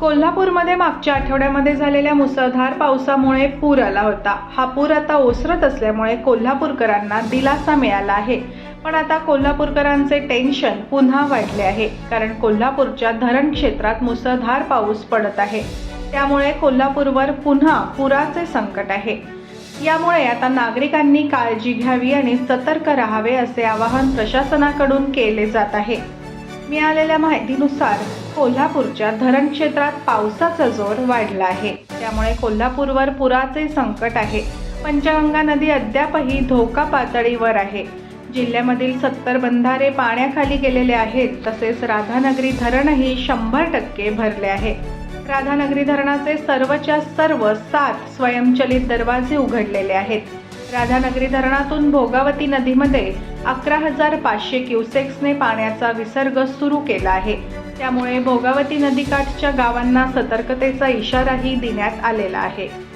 कोल्हापूरमध्ये मागच्या आठवड्यामध्ये झालेल्या मुसळधार पावसामुळे पूर आला होता. हा पूर आता ओसरत असल्यामुळे कोल्हापूरकरांना दिलासा मिळाला आहे. पण आता कोल्हापूरकरांचे टेन्शन पुन्हा वाढले आहे कारण कोल्हापूरच्या धरण क्षेत्रात मुसळधार पाऊस पडत आहे. त्यामुळे कोल्हापूरवर पुन्हा पुराचे संकट आहे. यामुळे आता नागरिकांनी काळजी घ्यावी आणि सतर्क राहावे असे आवाहन प्रशासनाकडून केले जात आहे. मिळालेल्या माहितीनुसार कोल्हापूरच्या धरण क्षेत्रात पावसाचा जोर वाढला आहे. त्यामुळे कोल्हापूरवर पुराचे संकट आहे. पंचगंगा नदी अद्यापही धोका पातळीवर आहे. जिल्ह्यामधील सत्तर बंधारे पाण्याखाली गेलेले आहेत तसेच राधानगरी धरणही शंभर टक्के भरले आहे. राधानगरी धरणाचे सर्वच्या सर्व सात स्वयंचलित दरवाजे उघडलेले आहेत. राधानगरी धरणातून भोगावती नदीमध्ये अकरा हजार पाचशे क्युसेक्सने पाण्याचा विसर्ग सुरू केला आहे. त्यामुळे भोगावती नदीकाठच्या गावांना सतर्कतेचा इशाराही देण्यात आलेला आहे.